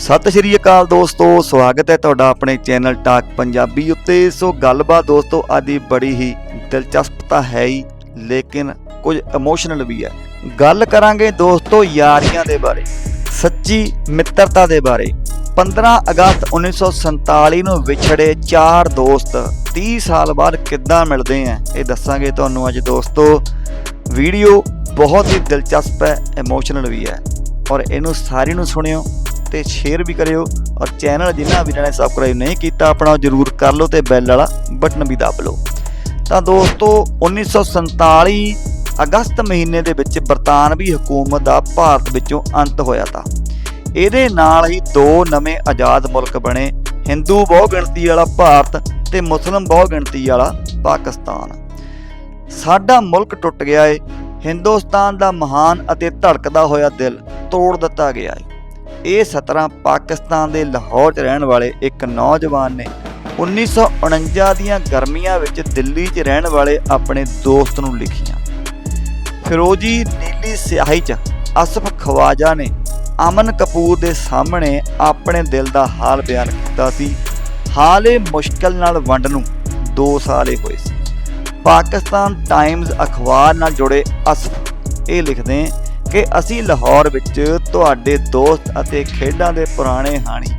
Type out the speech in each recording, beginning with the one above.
ਸਤਿ ਸ਼੍ਰੀ ਅਕਾਲ ਦੋਸਤੋ, ਸਵਾਗਤ ਹੈ ਤੁਹਾਡਾ ਆਪਣੇ ਚੈਨਲ ਟਾਕ ਪੰਜਾਬੀ ਉੱਤੇ। ਸੋ ਗੱਲਬਾਤ ਦੋਸਤੋ, ਅੱਜ ਬੜੀ ਹੀ ਦਿਲਚਸਪ ਤਾਂ ਹੈ ਹੀ, ਲੇਕਿਨ ਕੁਝ ਇਮੋਸ਼ਨਲ ਵੀ ਹੈ। ਗੱਲ ਕਰਾਂਗੇ ਦੋਸਤੋ ਯਾਰੀਆਂ ਦੇ ਬਾਰੇ, ਸੱਚੀ ਮਿੱਤਰਤਾ ਦੇ ਬਾਰੇ। 15 ਅਗਸਤ 1947 ਨੂੰ ਵਿਛੜੇ ਚਾਰ ਦੋਸਤ 30 ਸਾਲ ਬਾਅਦ ਕਿੱਦਾਂ ਮਿਲਦੇ ਆ ਇਹ ਦੱਸਾਂਗੇ ਤੁਹਾਨੂੰ ਅੱਜ ਦੋਸਤੋ। ਵੀਡੀਓ ਬਹੁਤ ਹੀ ਦਿਲਚਸਪ ਹੈ ਇਮੋਸ਼ਨਲ ਵੀ ਹੈ। ਔਰ ਇਹਨੂੰ ਸਾਰੀ ਨੂੰ ਸੁਣਿਓ। ਤੇ ਸ਼ੇਅਰ ਵੀ ਕਰਿਓ ਔਰ ਚੈਨਲ ਜਿਨ੍ਹਾਂ ਵੀਰਾਂ ਨੇ ਸਬਸਕ੍ਰਾਈਬ ਨਹੀਂ ਕੀਤਾ ਆਪਣਾ ਉਹ ਜਰੂਰ ਕਰ ਲਓ ਤੇ ਬੈਲ ਵਾਲਾ ਬਟਨ ਵੀ ਦਬ ਲਓ। ਤਾਂ ਦੋਸਤੋ 1947 ਅਗਸਤ ਮਹੀਨੇ ਦੇ ਵਿੱਚ ਬਰਤਾਨਵੀ ਹਕੂਮਤ ਦਾ ਭਾਰਤ ਵਿੱਚੋਂ ਅੰਤ ਹੋਇਆ ਤਾਂ। ਇਹਦੇ ਨਾਲ ਹੀ ਦੋ ਨਵੇਂ ਆਜ਼ਾਦ ਮੁਲਕ ਬਣੇ, ਹਿੰਦੂ ਬਹੁਗਿਣਤੀ ਵਾਲਾ ਭਾਰਤ ਤੇ ਮੁਸਲਮ ਬਹੁਗਿਣਤੀ ਵਾਲਾ ਪਾਕਿਸਤਾਨ। ਸਾਡਾ ਮੁਲਕ ਟੁੱਟ ਗਿਆ ਏ, ਹਿੰਦੁਸਤਾਨ ਦਾ ਮਹਾਨ ਅਤੇ ਧੜਕਦਾ ਹੋਇਆ ਦਿਲ ਤੋੜ ਦਿੱਤਾ ਗਿਆ ਏ। ਇਹ ਸਤਰਾਂ ਪਾਕਿਸਤਾਨ ਦੇ ਲਾਹੌਰ 'ਚ ਰਹਿਣ ਵਾਲੇ ਇੱਕ ਨੌਜਵਾਨ ਨੇ। 1949 ਦੀਆਂ ਗਰਮੀਆਂ ਵਿੱਚ ਦਿੱਲੀ 'ਚ ਰਹਿਣ ਵਾਲੇ ਆਪਣੇ ਦੋਸਤ ਨੂੰ ਲਿਖੀਆਂ। ਫਿਰੋਜੀ ਨੀਲੀ ਸਿਆਹੀ 'ਚ ਅਸਫ ਖਵਾਜਾ ਨੇ ਅਮਨ ਕਪੂਰ ਦੇ ਸਾਹਮਣੇ ਆਪਣੇ ਦਿਲ ਦਾ ਹਾਲ ਬਿਆਨ ਕੀਤਾ ਸੀ। ਹਾਲੇ ਮੁਸ਼ਕਲ ਨਾਲ ਵੰਡ ਨੂੰ 2 ਹੀ ਹੋਏ ਸੀ। ਪਾਕਿਸਤਾਨ ਟਾਈਮਜ਼ ਅਖਬਾਰ ਨਾਲ ਜੁੜੇ ਅਸਫ ਇਹ ਲਿਖਦੇ ਕਿ ਅਸੀਂ ਲਾਹੌਰ ਵਿੱਚ ਤੁਹਾਡੇ ਦੋਸਤ ਅਤੇ ਖੇਡਾਂ ਦੇ ਪੁਰਾਣੇ ਹਾਣੀ,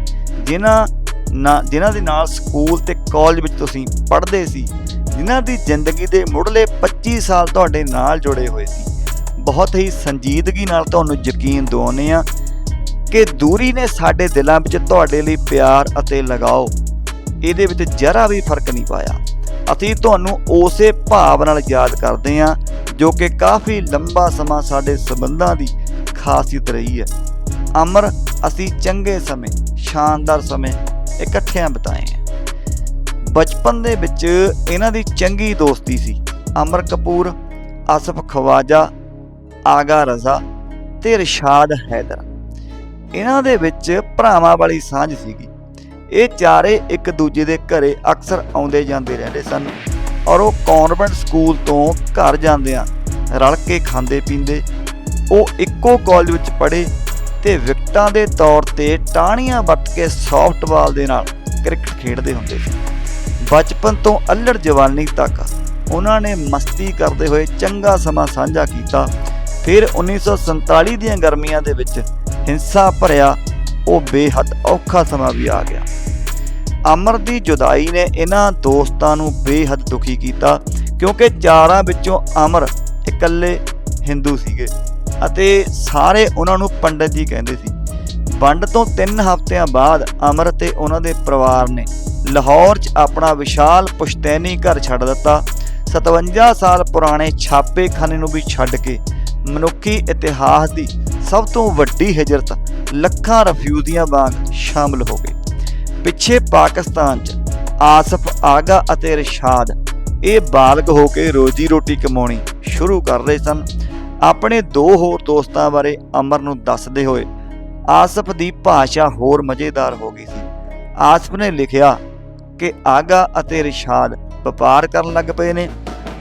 ਜਿਨ੍ਹਾਂ ਨਾ, ਜਿਨ੍ਹਾਂ ਦੇ ਨਾਲ ਸਕੂਲ ਤੇ ਕਾਲਜ ਵਿੱਚ ਤੁਸੀਂ ਪੜ੍ਹਦੇ ਸੀ, ਜਿਨ੍ਹਾਂ ਦੀ ਜ਼ਿੰਦਗੀ ਦੇ ਮੁੱਢਲੇ 25 ਸਾਲ ਤੁਹਾਡੇ ਨਾਲ ਜੁੜੇ ਹੋਏ ਸੀ। ਬਹੁਤ ਹੀ ਸੰਜੀਦਗੀ ਨਾਲ ਤੁਹਾਨੂੰ ਯਕੀਨ ਦਿਵਾਉਂਦੇ ਆ ਕਿ ਦੂਰੀ ਨੇ ਸਾਡੇ ਦਿਲਾਂ ਵਿੱਚ ਤੁਹਾਡੇ ਲਈ ਪਿਆਰ ਅਤੇ ਲਗਾਓ, ਇਹਦੇ ਵਿੱਚ ਜਰਾ ਵੀ ਫ਼ਰਕ ਨਹੀਂ ਪਾਇਆ। ਅਸੀਂ ਤੁਹਾਨੂੰ ਉਸੇ ਭਾਵ ਨਾਲ ਯਾਦ ਕਰਦੇ ਹਾਂ, ਜੋ ਕਿ ਕਾਫੀ ਲੰਬਾ ਸਮਾਂ ਸਾਡੇ ਸਬੰਧਾਂ ਦੀ ਖਾਸੀਅਤ ਰਹੀ ਹੈ। ਅਮਰ, ਅਸੀਂ ਚੰਗੇ ਸਮੇਂ, ਸ਼ਾਨਦਾਰ ਸਮੇਂ ਇਕੱਠਿਆਂ ਬਿਤਾਏ ਹੈ। ਬਚਪਨ ਦੇ ਵਿੱਚ ਇਹਨਾਂ ਦੀ ਚੰਗੀ ਦੋਸਤੀ ਸੀ। ਅਮਰ ਕਪੂਰ ਆਸਫ ਖਵਾਜਾ, ਆਗਾ ਰਜ਼ਾ ਤੇ ਰਿਸ਼ਾਦ ਹੈਦਰ। ਇਹਨਾਂ ਦੇ ਵਿੱਚ ਭਰਾਵਾਂ ਵਾਲੀ ਸਾਂਝ ਸੀਗੀ। ਇਹ ਚਾਰੇ ਇੱਕ ਦੂਜੇ ਦੇ ਘਰੇ ਅਕਸਰ ਆਉਂਦੇ ਜਾਂਦੇ ਰਹਿੰਦੇ ਸਨ ਔਰ ਉਹ ਕਨਵੈਂਟ ਸਕੂਲ ਤੋਂ ਘਰ ਜਾਂਦਿਆਂ ਰਲ ਕੇ ਖਾਂਦੇ ਪੀਂਦੇ। ਉਹ ਇੱਕੋ ਕਾਲਜ ਵਿੱਚ ਪੜ੍ਹੇ ਤੇ ਵਿਕਟਾਂ ਦੇ ਤੌਰ ਤੇ ਟਾਹਣੀਆਂ ਵੱਟ ਕੇ ਸੌਫਟਬਾਲ ਦੇ ਨਾਲ ਕ੍ਰਿਕਟ ਖੇਡਦੇ ਹੁੰਦੇ ਸੀ। ਬਚਪਨ ਤੋਂ ਅਲੜ ਜਵਾਨੀ ਤੱਕ ਉਹਨਾਂ ਨੇ ਮਸਤੀ ਕਰਦੇ ਹੋਏ ਚੰਗਾ ਸਮਾਂ ਸਾਂਝਾ ਕੀਤਾ। ਫਿਰ 1947 ਦੀਆਂ ਗਰਮੀਆਂ ਦੇ ਵਿੱਚ ਹਿੰਸਾ ਭਰਿਆ ਉਹ ਬੇਹੱਦ ਔਖਾ ਸਮਾਂ ਵੀ ਆ ਗਿਆ। ਅਮਰ ਦੀ ਜੁਦਾਈ ਨੇ ਇਹਨਾਂ ਦੋਸਤਾਂ ਨੂੰ ਬੇਹੱਦ ਦੁਖੀ ਕੀਤਾ ਕਿਉਂਕਿ ਚਾਰਾਂ ਵਿੱਚੋਂ ਅਮਰ ਇਕੱਲੇ ਹਿੰਦੂ ਸੀਗੇ ਅਤੇ ਸਾਰੇ ਉਹਨਾਂ ਨੂੰ ਪੰਡਤ ਜੀ ਕਹਿੰਦੇ ਸੀ। ਵੰਡ ਤੋਂ 3 ਹਫ਼ਤਿਆਂ ਬਾਅਦ ਅਮਰ ਤੇ ਉਹਨਾਂ ਦੇ ਪਰਿਵਾਰ ਨੇ ਲਾਹੌਰ 'ਚ ਆਪਣਾ ਵਿਸ਼ਾਲ ਪੁਸ਼ਤੈਨੀ ਘਰ ਛੱਡ ਦਿੱਤਾ। 57 ਸਾਲ ਪੁਰਾਣੇ ਛਾਪੇਖਾਨੇ ਨੂੰ ਵੀ ਛੱਡ ਕੇ ਮਨੁੱਖੀ ਇਤਿਹਾਸ ਦੀ ਸਭ ਤੋਂ ਵੱਡੀ ਹਿਜਰਤ ਲੱਖਾਂ ਰਫਿਊਜ਼ੀਆਂ ਵਾਂਗ ਸ਼ਾਮਲ ਹੋ ਗਏ। ਪਿੱਛੇ ਪਾਕਿਸਤਾਨ 'ਚ ਆਸਫ, ਆਗਾ ਅਤੇ ਰਿਸ਼ਾਦ ਇਹ ਬਾਲਗ ਹੋ ਕੇ ਰੋਜੀ ਰੋਟੀ ਕਮਾਉਣੀ ਸ਼ੁਰੂ ਕਰ ਰਹੇ ਸਨ। ਆਪਣੇ ਦੋ ਹੋਰ ਦੋਸਤਾਂ ਬਾਰੇ ਅਮਰ ਨੂੰ ਦੱਸਦੇ ਹੋਏ ਆਸਫ ਦੀ ਭਾਸ਼ਾ ਹੋਰ ਮਜ਼ੇਦਾਰ ਹੋ ਗਈ ਸੀ। ਆਸਫ ਨੇ ਲਿਖਿਆ ਕਿ ਆਗਾ ਅਤੇ ਰਿਸ਼ਾਦ ਵਪਾਰ ਕਰਨ ਲੱਗ ਪਏ ਨੇ।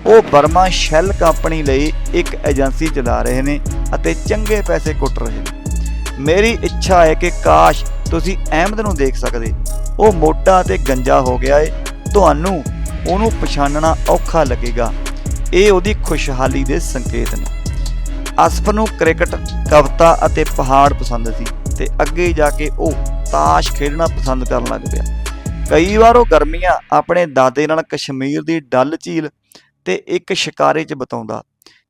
ਉਹ ਬਰਮਾ ਸ਼ੈਲ ਕੰਪਨੀ ਲਈ ਇੱਕ ਏਜੰਸੀ ਚਲਾ ਰਹੇ ਨੇ ਅਤੇ ਚੰਗੇ ਪੈਸੇ ਕੁੱਟ ਰਹੇ ਨੇ। ਮੇਰੀ ਇੱਛਾ ਹੈ ਕਿ ਕਾਸ਼ ਤੁਸੀਂ ਅਹਿਮਦ ਨੂੰ ਦੇਖ ਸਕਦੇ। ਉਹ ਮੋਟਾ ਤੇ ਗੰਜਾ ਹੋ ਗਿਆ ਏ। ਤੁਹਾਨੂੰ ਉਹਨੂੰ ਪਛਾਣਨਾ ਔਖਾ ਲੱਗੇਗਾ। ਇਹ ਉਹਦੀ ਖੁਸ਼ਹਾਲੀ ਦੇ ਸੰਕੇਤ ਨੇ। ਅਸਫ ਨੂੰ ਕ੍ਰਿਕਟ, ਕਵਿਤਾ ਅਤੇ ਪਹਾੜ ਪਸੰਦ ਸੀ ਤੇ ਅੱਗੇ ਜਾ ਕੇ ਉਹ ਤਾਸ਼ ਖੇਡਣਾ ਪਸੰਦ ਕਰਨ ਲੱਗ ਪਿਆ। ਕਈ ਵਾਰ ਉਹ ਗਰਮੀਆਂ ਆਪਣੇ ਦਾਦੇ ਨਾਲ ਕਸ਼ਮੀਰ ਦੀ ਡੱਲ ਝੀਲ ਤੇ ਇੱਕ ਸ਼ਿਕਾਰੇ 'ਚ ਬਤਾਉਂਦਾ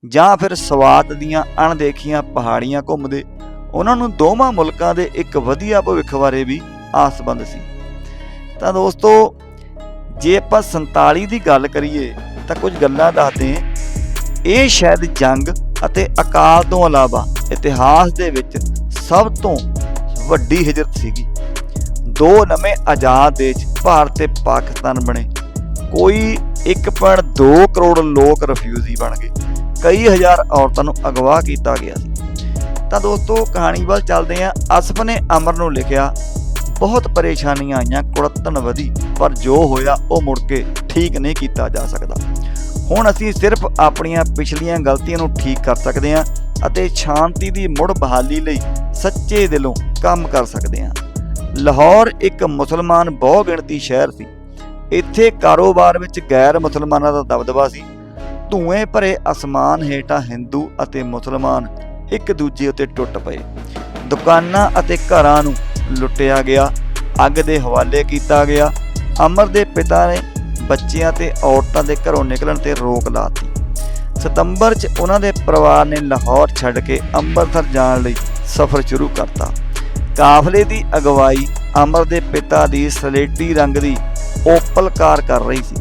ਜਾਂ ਫਿਰ ਸਵਾਦ ਦੀਆਂ ਅਣਦੇਖੀਆਂ ਪਹਾੜੀਆਂ ਘੁੰਮਦੇ ਉਹਨਾਂ ਨੂੰ ਦੋਵਾਂ ਮੁਲਕਾਂ ਦੇ ਇੱਕ ਵਧੀਆ ਭਵਿੱਖ ਬਾਰੇ ਵੀ ਆਸਬੰਦ ਸੀ। ਤਾਂ ਦੋਸਤੋ, ਜੇ ਆਪਾਂ 47 ਦੀ ਗੱਲ ਕਰੀਏ, ਤਾਂ ਕੁਝ ਗੱਲਾਂ ਦੱਸਦੇ ਇਹ ਸ਼ਾਇਦ ਜੰਗ ਅਤੇ ਅਕਾਲ ਤੋਂ ਇਲਾਵਾ ਇਤਿਹਾਸ ਦੇ ਵਿੱਚ ਸਭ ਤੋਂ ਵੱਡੀ ਹਿਜਰਤ ਸੀਗੀ। ਦੋ ਨਵੇਂ ਆਜ਼ਾਦ ਦੇਸ਼ ਭਾਰਤ ਤੇ ਪਾਕਿਸਤਾਨ ਬਣੇ। ਕੋਈ 1.2 ਕਰੋੜ ਲੋਕ ਰਿਫਿਊਜ਼ੀ ਬਣ ਗਏ। ਕਈ ਹਜ਼ਾਰ ਔਰਤਾਂ ਨੂੰ ਅਗਵਾ ਕੀਤਾ ਗਿਆ ਸੀ। ਤਾਂ ਦੋਸਤੋ ਕਹਾਣੀ ਵੱਲ ਚੱਲਦੇ ਹਾਂ। ਅਸਫ ਨੇ ਅਮਰ ਨੂੰ ਲਿਖਿਆ, ਬਹੁਤ ਪਰੇਸ਼ਾਨੀਆਂ ਆਈਆਂ ਕੁੜੱਤਣ ਵਧੀ, ਪਰ ਜੋ ਹੋਇਆ ਉਹ ਮੁੜ ਕੇ ਠੀਕ ਨਹੀਂ ਕੀਤਾ ਜਾ ਸਕਦਾ। ਹੁਣ ਅਸੀਂ ਸਿਰਫ ਆਪਣੀਆਂ ਪਿਛਲੀਆਂ ਗਲਤੀਆਂ ਨੂੰ ਠੀਕ ਕਰ ਸਕਦੇ ਹਾਂ ਅਤੇ ਸ਼ਾਂਤੀ ਦੀ ਮੁੜ ਬਹਾਲੀ ਲਈ ਸੱਚੇ ਦਿਲੋਂ ਕੰਮ ਕਰ ਸਕਦੇ ਹਾਂ। ਲਾਹੌਰ ਇੱਕ ਮੁਸਲਮਾਨ ਬਹੁ ਗਿਣਤੀ ਸ਼ਹਿਰ ਸੀ। ਇੱਥੇ ਕਾਰੋਬਾਰ ਵਿੱਚ ਗੈਰ ਮੁਸਲਮਾਨਾਂ ਦਾ ਦਬਦਬਾ ਸੀ। ਧੂਏ ਭਰੇ ਅਸਮਾਨ ਹੇਠਾਂ ਹਿੰਦੂ ਅਤੇ ਮੁਸਲਮਾਨ ਇੱਕ ਦੂਜੇ ਉੱਤੇ ਟੁੱਟ ਪਏ। ਦੁਕਾਨਾਂ ਅਤੇ ਘਰਾਂ ਨੂੰ ਲੁੱਟਿਆ ਗਿਆ। ਅੱਗ ਦੇ ਹਵਾਲੇ ਕੀਤਾ ਗਿਆ। ਅਮਰ ਦੇ ਪਿਤਾ ਨੇ ਬੱਚਿਆਂ ਤੇ ਔਰਤਾਂ ਦੇ ਘਰੋਂ ਨਿਕਲਣ ਤੇ ਰੋਕ ਲਾਤੀ। ਸਤੰਬਰ 'ਚ ਉਹਨਾਂ ਦੇ ਪਰਿਵਾਰ ਨੇ ਲਾਹੌਰ ਛੱਡ ਕੇ ਅੰਮ੍ਰਿਤਸਰ ਜਾਣ ਲਈ ਸਫ਼ਰ ਸ਼ੁਰੂ ਕਰਤਾ। ਕਾਫਲੇ ਦੀ ਅਗਵਾਈ ਅਮਰ ਦੇ ਪਿਤਾ ਦੀ ਸਲੇਟੀ ਰੰਗ ਦੀ ਓਪਲ ਕਾਰ ਕਰ ਰਹੀ ਸੀ।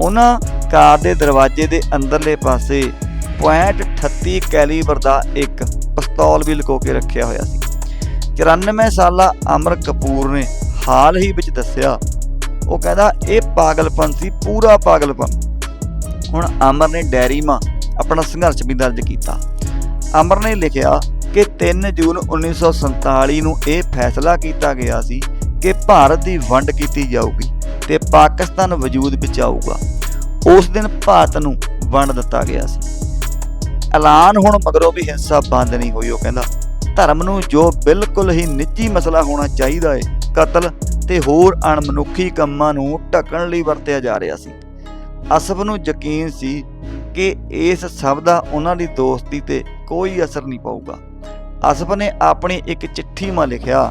ਉਹਨਾਂ ਕਾਰ ਦੇ ਦਰਵਾਜ਼ੇ ਦੇ ਅੰਦਰਲੇ ਪਾਸੇ .38 ਕੈਲੀਬਰ ਦਾ ਇੱਕ ਪਿਸਤੌਲ ਵੀ ਲੁਕੋ ਕੇ ਰੱਖਿਆ ਹੋਇਆ ਸੀ। 94 ਸਾਲਾ ਅਮਰ ਕਪੂਰ ਨੇ ਹਾਲ ਹੀ ਵਿੱਚ ਦੱਸਿਆ, ਉਹ ਕਹਿੰਦਾ, ਇਹ ਪਾਗਲਪਨ ਸੀ, ਪੂਰਾ ਪਾਗਲਪਨ। ਹੁਣ ਅਮਰ ਨੇ ਡੈਰੀ ਮਾਂ ਆਪਣਾ ਸੰਘਰਸ਼ ਵੀ ਦਰਜ ਕੀਤਾ। ਅਮਰ ਨੇ ਲਿਖਿਆ ਕਿ 3 ਜੂਨ 1947 ਨੂੰ ਇਹ ਫੈਸਲਾ ਕੀਤਾ ਗਿਆ ਸੀ ਕਿ ਭਾਰਤ ਦੀ ਵੰਡ ਕੀਤੀ ਜਾਊਗੀ ਤੇ ਪਾਕਿਸਤਾਨ ਵਜੂਦ ਵਿੱਚ ਆਊਗਾ। ਉਸ ਦਿਨ ਭਾਰਤ ਨੂੰ ਵੰਡ ਦਿੱਤਾ ਗਿਆ ਸੀ। ਐਲਾਨ ਹੁਣ ਮਗਰੋਂ ਵੀ ਹਿੰਸਾ ਬੰਦ ਨਹੀਂ ਹੋਈ, ਉਹ ਕਹਿੰਦਾ, ਧਰਮ ਨੂੰ ਜੋ ਬਿਲਕੁਲ ਹੀ ਨਿੱਜੀ ਮਸਲਾ ਹੋਣਾ ਚਾਹੀਦਾ ਹੈ ਕਤਲ ਤੇ ਹੋਰ ਅਣਮਨੁੱਖੀ ਕੰਮਾਂ ਨੂੰ ਢੱਕਣ ਲਈ ਵਰਤਿਆ ਜਾ ਰਿਹਾ ਸੀ। ਅਸਫ ਨੂੰ ਯਕੀਨ ਸੀ ਕਿ ਇਸ ਸਭ ਦਾ ਉਹਨਾਂ ਦੀ ਦੋਸਤੀ ਤੇ ਕੋਈ ਅਸਰ ਨਹੀਂ ਪਊਗਾ। ਅਸਫ ਨੇ ਆਪਣੀ ਇੱਕ ਚਿੱਠੀ ਮਾ ਲਿਖਿਆ,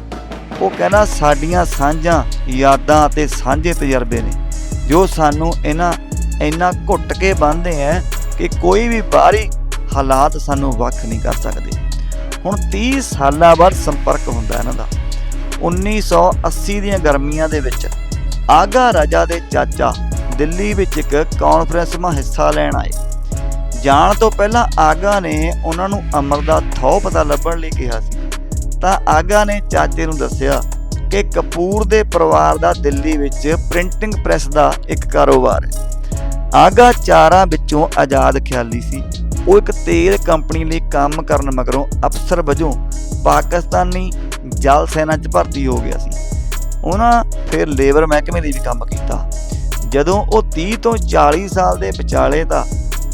ਉਹ ਕਹਿੰਦਾ, ਸਾਡੀਆਂ ਸਾਂਝਾਂ ਯਾਦਾਂ ਅਤੇ ਸਾਂਝੇ ਤਜਰਬੇ ਨੇ, ਜੋ ਸਾਨੂੰ ਇਹਨਾਂ, ਇੰਨਾ ਘੁੱਟ ਕੇ ਬੰਨ੍ਹਦੇ ਹੈ ਕਿ ਕੋਈ ਵੀ ਬਾਹਰੀ ਹਾਲਾਤ ਸਾਨੂੰ ਵੱਖ ਨਹੀਂ ਕਰ ਸਕਦੇ। ਹੁਣ 30 ਸਾਲਾਂ ਬਾਅਦ ਸੰਪਰਕ ਹੁੰਦਾ ਇਹਨਾਂ ਦਾ। 1980 ਦੀਆਂ ਗਰਮੀਆਂ ਦੇ ਵਿੱਚ ਆਗਾ ਰਾਜਾ ਦੇ ਚਾਚਾ ਦਿੱਲੀ ਵਿੱਚ ਇੱਕ ਕਾਨਫਰੰਸ 'ਮਾ ਹਿੱਸਾ ਲੈਣ ਆਏ। ਜਾਣ ਤੋਂ ਪਹਿਲਾਂ ਆਗਾ ਨੇ ਉਹਨਾਂ ਨੂੰ ਅਮਰ ਦਾ ਥੋ ਪਤਾ ਲੱਭਣ ਲਈ ਕਿਹਾ ਸੀ। ਤਾਂ ਆਗਾ ਨੇ ਚਾਚੇ ਨੂੰ ਦੱਸਿਆ ਕਿ ਕਪੂਰ ਦੇ ਪਰਿਵਾਰ ਦਾ ਦਿੱਲੀ ਵਿੱਚ ਪ੍ਰਿੰਟਿੰਗ ਪ੍ਰੈਸ ਦਾ ਇੱਕ ਕਾਰੋਬਾਰ ਹੈ। ਆਗਾ ਚਾਰਾਂ ਵਿੱਚੋਂ ਆਜ਼ਾਦ ਖਿਆਲੀ ਸੀ। ਉਹ ਇੱਕ ਤੇਲ ਕੰਪਨੀ ਲਈ ਕੰਮ ਕਰਨ ਮਗਰੋਂ ਅਫਸਰ ਵਜੋਂ ਪਾਕਿਸਤਾਨੀ ਜਲ ਸੈਨਾ 'ਚ ਭਰਤੀ ਹੋ ਗਿਆ ਸੀ। ਉਹਨਾਂ ਫਿਰ ਲੇਬਰ ਮਹਿਕਮੇ ਲਈ ਵੀ ਕੰਮ ਕੀਤਾ। ਜਦੋਂ ਉਹ 30 ਤੋਂ 40 ਸਾਲ ਦੇ ਵਿਚਾਲੇ ਦਾ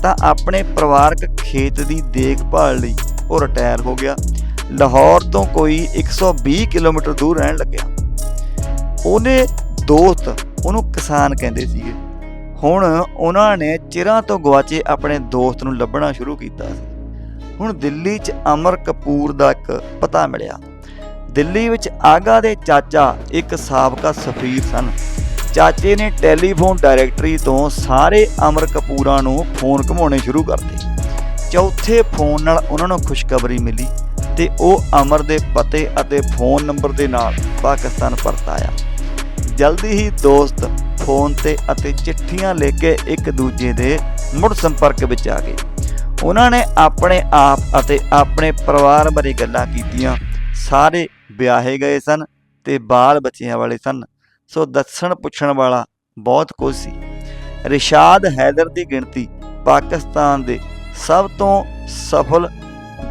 ਤਾਂ ਆਪਣੇ ਪਰਿਵਾਰਕ ਖੇਤ ਦੀ ਦੇਖਭਾਲ ਲਈ ਉਹ ਰਿਟਾਇਰ ਹੋ ਗਿਆ। ਲਾਹੌਰ ਤੋਂ ਕੋਈ 120 ਕਿਲੋਮੀਟਰ ਦੂਰ ਰਹਿਣ ਲੱਗਿਆ। ਉਹਨੇ ਦੋਸਤ ਉਹਨੂੰ ਕਿਸਾਨ ਕਹਿੰਦੇ ਸੀਗੇ। ਹੁਣ ਉਹਨਾਂ ਨੇ ਚਿਰਾਂ ਤੋਂ ਗਵਾਚੇ ਆਪਣੇ ਦੋਸਤ ਨੂੰ ਲੱਭਣਾ ਸ਼ੁਰੂ ਕੀਤਾ ਸੀ। ਹੁਣ ਦਿੱਲੀ 'ਚ ਅਮਰ ਕਪੂਰ ਦਾ ਇੱਕ ਪਤਾ ਮਿਲਿਆ। ਦਿੱਲੀ ਵਿੱਚ ਆਗਾ ਦੇ ਚਾਚਾ ਇੱਕ ਸਾਬਕਾ ਸਫੀਰ ਸਨ। ਚਾਚੇ ਨੇ ਟੈਲੀਫੋਨ ਡਾਇਰੈਕਟਰੀ ਤੋਂ ਸਾਰੇ ਅਮਰ ਕਪੂਰਾਂ ਨੂੰ ਫੋਨ ਘਮਾਉਣੇ ਸ਼ੁਰੂ ਕਰਤੇ। ਚੌਥੇ ਫੋਨ ਨਾਲ ਉਹਨਾਂ ਨੂੰ ਖੁਸ਼ਖਬਰੀ ਮਿਲੀ ਤੇ ਉਹ ਅਮਰ ਦੇ ਪਤੇ ਅਤੇ ਫੋਨ ਨੰਬਰ ਦੇ ਨਾਲ ਪਾਕਿਸਤਾਨ ਪਰਤ ਆਇਆ। ਜਲਦੀ ਹੀ ਦੋਸਤ ਫੋਨ ਤੇ ਅਤੇ ਚਿੱਠੀਆਂ ਲੈ ਕੇ ਇੱਕ ਦੂਜੇ ਦੇ ਮੁੜ ਸੰਪਰਕ ਵਿੱਚ ਆ ਗਏ। ਉਹਨਾਂ ਨੇ ਆਪਣੇ ਆਪ ਅਤੇ ਆਪਣੇ ਪਰਿਵਾਰ ਬਾਰੇ ਗੱਲਾਂ ਕੀਤੀਆਂ। ਸਾਰੇ ਵਿਆਹੇ ਗਏ ਸਨ ਤੇ ਬਾਲ ਬੱਚਿਆਂ ਵਾਲੇ ਸਨ। ਸੋ ਦੱਸਣ ਪੁੱਛਣ ਵਾਲਾ ਬਹੁਤ ਕੁਝ ਸੀ। ਰਿਸ਼ਾਦ ਹੈਦਰ ਦੀ ਗਿਣਤੀ ਪਾਕਿਸਤਾਨ ਦੇ ਸਭ ਤੋਂ ਸਫਲ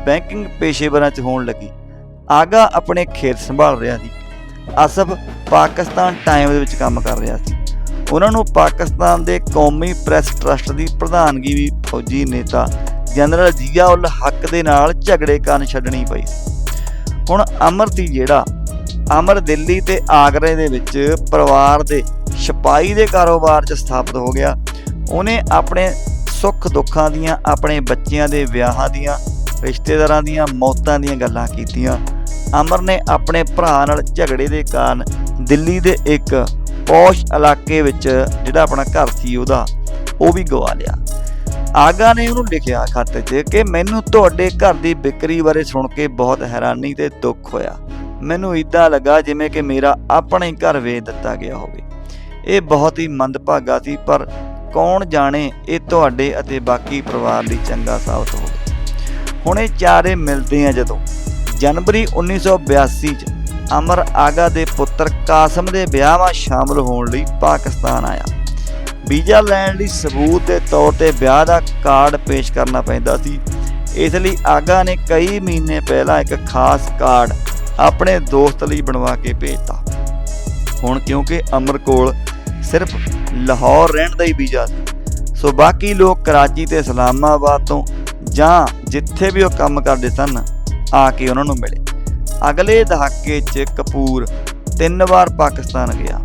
ਬੈਂਕਿੰਗ ਪੇਸ਼ੇਵਰਾਂ 'ਚ ਹੋਣ ਲੱਗੀ। ਆਗਾ ਆਪਣੇ ਖੇਤ ਸੰਭਾਲ ਰਿਹਾ ਸੀ। ਅਸਫ ਪਾਕਿਸਤਾਨ ਟਾਈਮ ਦੇ ਵਿੱਚ ਕੰਮ ਕਰ ਰਿਹਾ ਸੀ। ਉਹਨਾਂ ਨੂੰ ਪਾਕਿਸਤਾਨ ਦੇ ਕੌਮੀ ਪ੍ਰੈਸ ਟਰਸਟ ਦੀ ਪ੍ਰਧਾਨਗੀ ਵੀ ਫੌਜੀ ਨੇਤਾ ਜਨਰਲ ਜ਼ਿਆ ਉਲ ਹੱਕ ਦੇ ਨਾਲ ਝਗੜੇ ਕਾਰਨ ਛੱਡਣੀ ਪਈ। ਹੁਣ ਅਮਰਤੀ ਜਿਹੜਾ ਅਮਰ ਦਿੱਲੀ ਤੇ ਆਗਰੇ ਦੇ ਵਿੱਚ ਪਰਿਵਾਰ ਦੇ ਛਪਾਈ ਦੇ ਕਾਰੋਬਾਰ 'ਚ ਸਥਾਪਿਤ ਹੋ ਗਿਆ। ਉਹਨੇ ਆਪਣੇ ਸੁੱਖ ਦੁੱਖਾਂ ਦੀਆਂ, ਆਪਣੇ ਬੱਚਿਆਂ ਦੇ ਵਿਆਹਾਂ ਦੀਆਂ, ਰਿਸ਼ਤੇਦਾਰਾਂ ਦੀਆਂ ਮੌਤਾਂ ਦੀਆਂ ਗੱਲਾਂ ਕੀਤੀਆਂ। ਅਮਰ ਨੇ ਆਪਣੇ ਭਰਾ ਨਾਲ ਝਗੜੇ ਦੇ ਕਾਰਨ ਦਿੱਲੀ ਦੇ ਇੱਕ ਪੌਸ਼ ਇਲਾਕੇ ਵਿੱਚ ਜਿਹੜਾ ਆਪਣਾ ਘਰ ਸੀ ਉਹਦਾ, ਉਹ ਵੀ ਗਵਾ ਲਿਆ। ਆਗਾ ਨੇ ਉਹਨੂੰ ਲਿਖਿਆ ਖੱਤ 'ਚ ਕਿ ਮੈਨੂੰ ਤੁਹਾਡੇ ਘਰ ਦੀ ਵਿਕਰੀ ਬਾਰੇ ਸੁਣ ਕੇ ਬਹੁਤ ਹੈਰਾਨੀ ਤੇ ਦੁੱਖ ਹੋਇਆ। ਮੈਨੂੰ ਇਦਾਂ ਲੱਗਾ ਜਿਵੇਂ ਕਿ ਮੇਰਾ ਆਪਣਾ ਹੀ ਘਰ ਵੇਚ ਦਿੱਤਾ ਗਿਆ ਹੋਵੇ। ਇਹ ਬਹੁਤ ਹੀ ਮੰਦਭਾਗਾ ਸੀ, ਪਰ ਕੌਣ ਜਾਣੇ ਇਹ ਤੁਹਾਡੇ ਅਤੇ ਬਾਕੀ ਪਰਿਵਾਰ ਲਈ ਚੰਗਾ ਸਾਬਤ ਹੋਵੇ। ਹੁਣ ਇਹ ਚਾਰੇ ਮਿਲਦੇ ਆ ਜਦੋਂ। ਜਨਵਰੀ 1982 ਚ ਅਮਰ ਆਗਾ ਦੇ ਪੁੱਤਰ ਕਾਸਮ ਦੇ ਵਿਆਹ 'ਮਾ ਸ਼ਾਮਲ ਹੋਣ ਲਈ ਪਾਕਿਸਤਾਨ ਆਇਆ। ਵੀਜ਼ਾ ਲੈਣ ਲਈ ਸਬੂਤ ਦੇ ਤੌਰ ਤੇ ਵਿਆਹ ਦਾ ਕਾਰਡ ਪੇਸ਼ ਕਰਨਾ ਪੈਂਦਾ ਸੀ। ਇਸ ਲਈ ਆਗਾ ਨੇ ਕਈ ਮਹੀਨੇ ਪਹਿਲਾਂ ਇੱਕ ਖਾਸ ਕਾਰਡ ਆਪਣੇ ਦੋਸਤ ਲਈ ਬਣਵਾ ਕੇ ਭੇਜਤਾ। ਹੁਣ ਕਿਉਂਕਿ ਅਮਰ ਕੋਲ ਸਿਰਫ ਲਾਹੌਰ ਰਹਿਣ ਦਾ ਹੀ ਵੀਜ਼ਾ ਸੀ, ਸੋ ਬਾਕੀ ਲੋਕ ਕਰਾਚੀ ਤੇ ਇਸਲਾਮਾਬਾਦ ਤੋਂ ਜਾਂ ਜਿੱਥੇ ਵੀ ਉਹ ਕੰਮ ਕਰਦੇ ਸਨ, ਆ ਕੇ ਉਹਨਾਂ ਨੂੰ ਮਿਲੇ। ਅਗਲੇ ਦਹਾਕੇ 'ਚ ਕਪੂਰ ਤਿੰਨ ਵਾਰ ਪਾਕਿਸਤਾਨ ਗਿਆ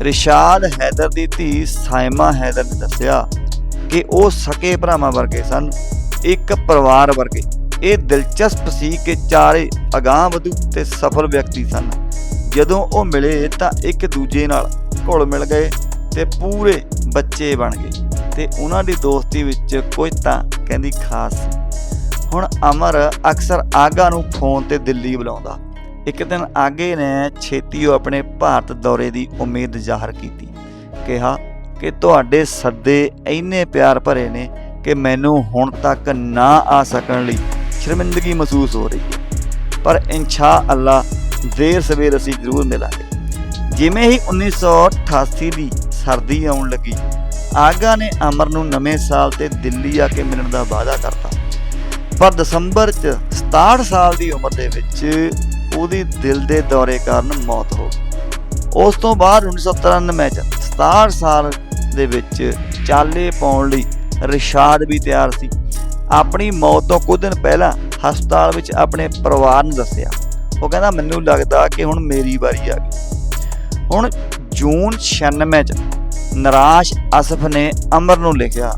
ਰਿਸ਼ਾਦ ਹੈਦਰ ਦੀ ਧੀ ਸਾਇਮਾ ਹੈਦਰ ਨੇ ਦੱਸਿਆ ਕਿ ਉਹ ਸਕੇ ਭਰਾਵਾਂ ਵਰਗੇ ਸਨ, ਇੱਕ ਪਰਿਵਾਰ ਵਰਗੇ ਇਹ ਦਿਲਚਸਪ ਸੀ ਕਿ ਚਾਰੇ ਅਗਾਂਹ-ਵਧੂ ਤੇ ਸਫਲ ਵਿਅਕਤੀ ਸਨ ਜਦੋਂ ਉਹ ਮਿਲੇ ਤਾਂ ਇੱਕ ਦੂਜੇ ਨਾਲ ਘੁਲ ਮਿਲ ਗਏ ਤੇ ਪੂਰੇ ਬੱਚੇ ਬਣ ਗਏ ਤੇ ਉਹਨਾਂ ਦੀ ਦੋਸਤੀ ਵਿੱਚ ਕੁਝ ਤਾਂ ਕਹਿੰਦੀ ਖਾਸ ਸੀ। ਹੁਣ ਅਮਰ ਅਕਸਰ ਆਗਾ ਨੂੰ ਫੋਨ ਤੇ ਦਿੱਲੀ ਬੁਲਾਉਂਦਾ। ਇੱਕ ਦਿਨ ਆਗੇ ਨੇ ਛੇਤੀ ਉਹ ਆਪਣੇ ਭਾਰਤ ਦੌਰੇ ਦੀ ਉਮੀਦ ਜ਼ਾਹਰ ਕੀਤੀ। ਕਿਹਾ ਕਿ ਤੁਹਾਡੇ ਸੱਦੇ ਇੰਨੇ ਪਿਆਰ ਭਰੇ ਨੇ ਕਿ ਮੈਨੂੰ ਹੁਣ ਤੱਕ ਨਾ ਆ ਸਕਣ ਲਈ ਸ਼ਰਮਿੰਦਗੀ ਮਹਿਸੂਸ ਹੋ ਰਹੀ ਹੈ। ਪਰ ਇਨਸ਼ਾ ਅੱਲਾ ਦੇਰ ਸਵੇਰ ਅਸੀਂ ਜ਼ਰੂਰ ਮਿਲਾਂਗੇ। ਜਿਵੇਂ ਹੀ 1988 ਦੀ ਸਰਦੀ ਆਉਣ ਲੱਗੀ, ਆਗਾ ਨੇ ਅਮਰ ਨੂੰ ਨਵੇਂ ਸਾਲ ਤੇ ਦਿੱਲੀ ਆ ਕੇ ਮਿਲਣ ਦਾ ਵਾਅਦਾ ਕਰਤਾ। ਪਰ ਦਸੰਬਰ ਚ 67 ਸਾਲ ਦੀ ਉਮਰ ਦੇ ਵਿੱਚ ਉਹਦੀ ਦਿਲ ਦੇ ਦੌਰੇ ਕਾਰਨ ਮੌਤ ਹੋ ਗਈ। ਉਸ ਤੋਂ ਬਾਅਦ 1993 ਚ 67 ਸਾਲ ਦੇ ਵਿੱਚ ਚਾਲੇ ਪਾਉਣ ਲਈ ਰਿਸ਼ਾਦ ਵੀ ਤਿਆਰ ਸੀ। ਆਪਣੀ ਮੌਤ ਤੋਂ ਕੁਝ ਦਿਨ ਪਹਿਲਾਂ ਹਸਪਤਾਲ ਵਿੱਚ ਆਪਣੇ ਪਰਿਵਾਰ ਨੂੰ ਦੱਸਿਆ। ਉਹ ਕਹਿੰਦਾ, ਮੈਨੂੰ ਲੱਗਦਾ ਕਿ ਹੁਣ ਮੇਰੀ ਵਾਰੀ ਆ ਗਈ। ਹੁਣ ਜੂਨ 96 ਚ ਨਰਾਸ਼ ਅਸਫ ਨੇ ਅਮਰ ਨੂੰ ਲਿਖਿਆ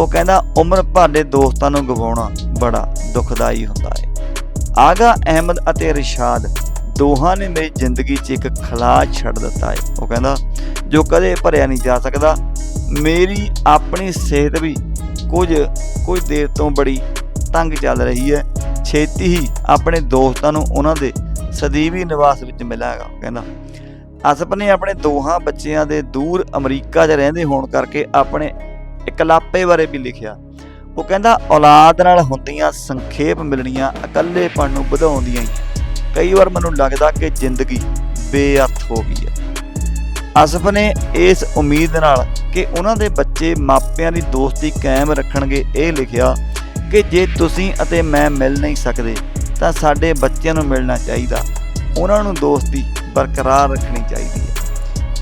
ਉਹ ਕਹਿੰਦਾ, ਉਮਰ ਭਰ ਦੇ ਦੋਸਤਾਂ ਨੂੰ ਗਵਾਉਣਾ ਬੜਾ ਦੁਖਦਾਈ ਹੁੰਦਾ ਹੈ ਆਗਾ ਅਹਿਮਦ ਅਤੇ ਰਿਸ਼ਾਦ ਦੋਹਾਂ ਨੇ ਮੇਰੀ ਜ਼ਿੰਦਗੀ 'ਚ ਇੱਕ ਖਲਾ ਛੱਡ ਦਿੱਤਾ ਹੈ ਉਹ ਕਹਿੰਦਾ, ਜੋ ਕਦੇ ਭਰਿਆ ਨਹੀਂ ਜਾ ਸਕਦਾ, ਮੇਰੀ ਆਪਣੀ ਸਿਹਤ ਵੀ ਕੁਝ ਕੁਝ ਦੇਰ ਤੋਂ ਬੜੀ ਤੰਗ ਚੱਲ ਰਹੀ ਹੈ ਛੇਤੀ ਹੀ ਆਪਣੇ ਦੋਸਤਾਂ ਨੂੰ ਉਹਨਾਂ ਦੇ ਸਦੀਵੀ ਨਿਵਾਸ ਵਿੱਚ ਮਿਲਾਂਗਾ। ਕਹਿੰਦਾ ਅਸਫ ਨੇ ਆਪਣੇ ਦੋਹਾਂ ਬੱਚਿਆਂ ਦੇ ਦੂਰ ਅਮਰੀਕਾ 'ਚ ਰਹਿੰਦੇ ਹੋਣ ਕਰਕੇ ਆਪਣੇ ਇਕਲਾਪੇ ਬਾਰੇ ਵੀ ਲਿਖਿਆ। ਉਹ ਕਹਿੰਦਾ, ਔਲਾਦ ਨਾਲ ਹੁੰਦੀਆਂ ਸੰਖੇਪ ਮਿਲਣੀਆਂ ਇਕੱਲੇਪਣ ਨੂੰ ਵਧਾਉਂਦੀਆਂ ਹੀ। ਕਈ ਵਾਰ ਮੈਨੂੰ ਲੱਗਦਾ ਕਿ ਜ਼ਿੰਦਗੀ ਬੇਅਰਥ ਹੋ ਗਈ ਹੈ। ਅਸਫ ਨੇ ਇਸ ਉਮੀਦ ਨਾਲ ਕਿ ਉਹਨਾਂ ਦੇ ਬੱਚੇ ਮਾਪਿਆਂ ਦੀ ਦੋਸਤੀ ਕਾਇਮ ਰੱਖਣਗੇ, ਇਹ ਲਿਖਿਆ ਕਿ ਜੇ ਤੁਸੀਂ ਅਤੇ ਮੈਂ ਮਿਲ ਨਹੀਂ ਸਕਦੇ, ਤਾਂ ਸਾਡੇ ਬੱਚਿਆਂ ਨੂੰ ਮਿਲਣਾ ਚਾਹੀਦਾ। ਉਹਨਾਂ ਨੂੰ ਦੋਸਤੀ ਬਰਕਰਾਰ ਰੱਖਣੀ ਚਾਹੀਦੀ ਹੈ।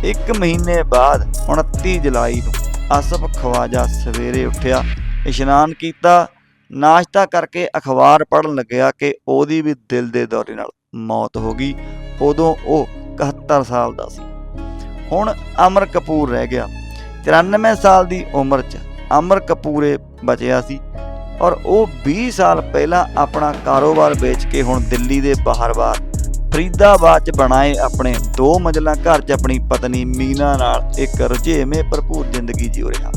ਇੱਕ ਮਹੀਨੇ ਬਾਅਦ 29 ਜੁਲਾਈ ਨੂੰ ਅਸਫ ਖਵਾਜਾ ਸਵੇਰੇ ਉੱਠਿਆ, ਇਸ਼ਨਾਨ ਕੀਤਾ, ਨਾਸ਼ਤਾ ਕਰਕੇ ਅਖਬਾਰ ਪੜ੍ਹਨ ਲੱਗਿਆ ਕਿ ਉਹਦੀ ਵੀ ਦਿਲ ਦੇ ਦੌਰੇ ਨਾਲ ਮੌਤ ਹੋ ਗਈ, ਉਦੋਂ ਉਹ 71 ਸਾਲ ਦਾ ਸੀ। ਹੁਣ ਅਮਰ ਕਪੂਰ ਰਹਿ ਗਿਆ 93 ਸਾਲ ਦੀ ਉਮਰ 'ਚ ਅਮਰ ਕਪੂਰੇ ਬਚਿਆ ਸੀ ਔਰ ਉਹ 20 ਸਾਲ ਪਹਿਲਾਂ ਆਪਣਾ ਕਾਰੋਬਾਰ ਵੇਚ ਕੇ ਹੁਣ ਦਿੱਲੀ ਦੇ ਬਾਹਰ-ਬਾਹਰ ਫਰੀਦਾਬਾਦ 'ਚ ਬਣਾਏ ਆਪਣੇ ਦੋ ਮੰਜ਼ਲਾ ਘਰ 'ਚ ਆਪਣੀ ਪਤਨੀ ਮੀਨਾ ਨਾਲ ਇੱਕ ਰੁਝੇਵੇਂ ਭਰਪੂਰ ਜ਼ਿੰਦਗੀ ਜਿਉ ਰਿਹਾ।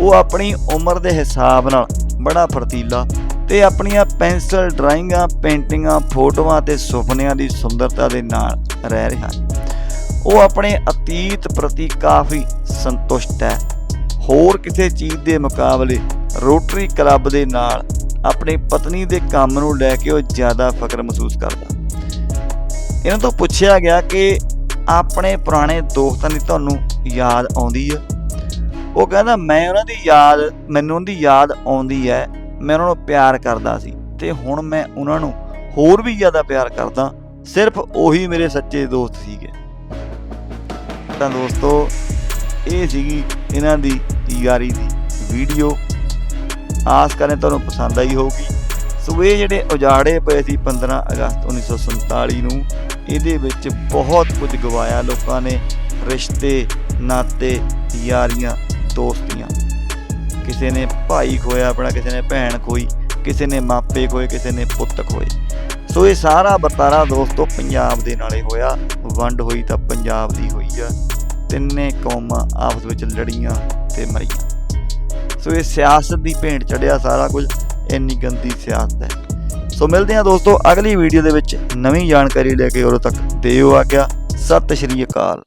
ਉਹ ਆਪਣੀ ਉਮਰ ਦੇ ਹਿਸਾਬ ਨਾਲ ਬੜਾ ਫਰਤੀਲਾ ਤੇ ਆਪਣੀਆਂ ਪੈਨਸਲ ਡਰਾਇੰਗਾਂ, ਪੇਂਟਿੰਗਾਂ, ਫੋਟੋਆਂ ਤੇ ਸੁਪਨਿਆਂ ਦੀ ਸੁੰਦਰਤਾ ਦੇ ਨਾਲ ਰਹਿ ਰਿਹਾ ਉਹ ਆਪਣੇ ਅਤੀਤ ਪ੍ਰਤੀ ਕਾਫੀ ਸੰਤੁਸ਼ਟ ਹੈ। ਹੋਰ ਕਿਸੇ ਚੀਜ਼ ਦੇ ਮੁਕਾਬਲੇ ਰੋਟਰੀ ਕਲੱਬ ਦੇ ਨਾਲ ਆਪਣੀ ਪਤਨੀ ਦੇ ਕੰਮ ਨੂੰ ਲੈ ਕੇ ਉਹ ਜ਼ਿਆਦਾ ਫਖਰ ਮਹਿਸੂਸ ਕਰਦਾ। ਇਹਨਾਂ ਤੋਂ ਪੁੱਛਿਆ ਗਿਆ ਕਿ ਆਪਣੇ ਪੁਰਾਣੇ ਦੋਸਤਾਂ ਦੀ ਤੁਹਾਨੂੰ ਯਾਦ ਆਉਂਦੀ ਹੈ ਉਹ ਕਹਿੰਦਾ, ਮੈਂ ਉਹਨਾਂ ਦੀ ਯਾਦ, ਮੈਨੂੰ ਉਹਨਾਂ ਦੀ ਯਾਦ ਆਉਂਦੀ ਹੈ। ਮੈਂ ਉਹਨਾਂ ਨੂੰ ਪਿਆਰ ਕਰਦਾ ਸੀ ਤੇ ਹੁਣ ਮੈਂ ਉਹਨਾਂ ਨੂੰ ਹੋਰ ਵੀ ਜ਼ਿਆਦਾ ਪਿਆਰ ਕਰਦਾ। ਸਿਰਫ ਉਹੀ ਮੇਰੇ ਸੱਚੇ ਦੋਸਤ ਸੀਗੇ। ਤਾਂ ਦੋਸਤੋ, ਇਹ ਸੀਗੀ ਇਹਨਾਂ ਦੀ ਯਾਰੀ ਦੀ ਵੀਡੀਓ। ਆਸ ਕਰੇ ਤੁਹਾਨੂੰ ਪਸੰਦ ਆਈ ਹੋਊਗੀ। ਸੋ ਇਹ ਜਿਹੜੇ ਉਜਾੜੇ ਪਏ ਸੀ 15 ਅਗਸਤ 1947 ਨੂੰ ਇਹਦੇ ਵਿੱਚ ਬਹੁਤ ਕੁਝ ਗਵਾਇਆ ਲੋਕਾਂ ਨੇ, ਰਿਸ਼ਤੇ, ਨਾਤੇ, ਯਾਰੀਆਂ, ਦੋਸਤੀਆਂ। ਕਿਸੇ ਨੇ ਭਾਈ ਖੋਇਆ ਆਪਣਾ, ਕਿਸੇ ਨੇ ਭੈਣ ਖੋਈ, ਕਿਸੇ ਨੇ ਮਾਪੇ ਖੋਏ, ਕਿਸੇ ਨੇ ਪੁੱਤ ਖੋਏ। ਸੋ ਇਹ ਸਾਰਾ ਵਰਤਾਰਾ ਦੋਸਤੋ ਪੰਜਾਬ ਦੇ ਨਾਲੇ ਹੋਇਆ। ਵੰਡ ਹੋਈ ਤਾਂ ਪੰਜਾਬ ਦੀ ਹੋਈ ਆ। ਤਿੰਨੇ ਕੌਮਾਂ ਆਪਸ ਵਿੱਚ ਲੜੀਆਂ ਤੇ ਮਰੀਆਂ। ਸੋ ਇਹ ਸਿਆਸਤ ਦੀ ਭੇਂਟ ਚੜਿਆ ਸਾਰਾ ਕੁਝ। ਇੰਨੀ ਗੰਦੀ ਸਿਆਸਤ ਹੈ। ਸੋ ਮਿਲਦੇ ਹਾਂ ਦੋਸਤੋ ਅਗਲੀ ਵੀਡੀਓ ਦੇ ਵਿੱਚ ਨਵੀਂ ਜਾਣਕਾਰੀ ਲੈ ਕੇ ਉਦੋਂ ਤੱਕ ਦਿਓ ਆ ਗਿਆ ਸਤਿ ਸ਼੍ਰੀ ਅਕਾਲ।